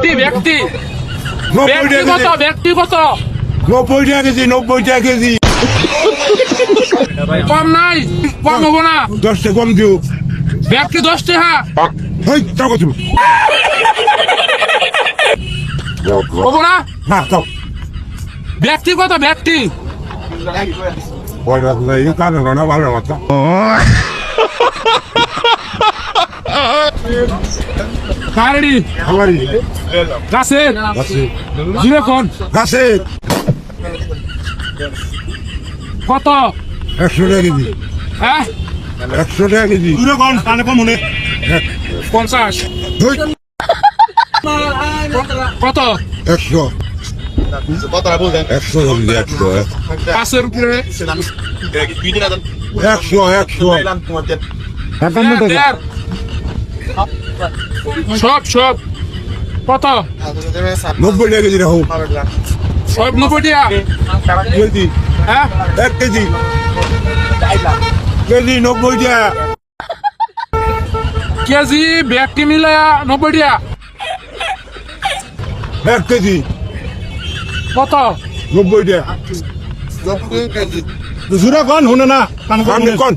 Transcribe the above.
ব্যক্তি ব্যক্তি। নব্বই টাকা ব্যক্তিগত কেজি। ব্যক্তিগত নব্বই টাকা কেজি নব্বই টাকা কেজি। কম নাই কম হব না। দশটা কম দিও। ব্যক্তি দশ টাকা হেই তাও কত? হব না? না তাও। ব্যক্তিগত ব্যক্তি। কারণ না ভালো কথা। কারণি আমারই। গাছে জিরো কোন গাছে কত? একশো টাকা কেজি। হ্যাঁ? একশো টাকা কেজি। দূরে কোন কানে কম মনে পঞ্চাশ। কত? একশো। একশো একশো পাঁচের উপরে। একশো একশো। দেড়, দেড়। সব সব। কত? নব্বই টাকা কেজি রাখো সব নব্বই টাকা? কেজি। হ্যাঁ? এক কেজি। কেজি নব্বই টাকা। কেজি ব্যক্তি মিলে নব্বই টাকা। এক কেজি। কত? নব্বই টাকা। জোরে কোন শুনে না। কানে কোন।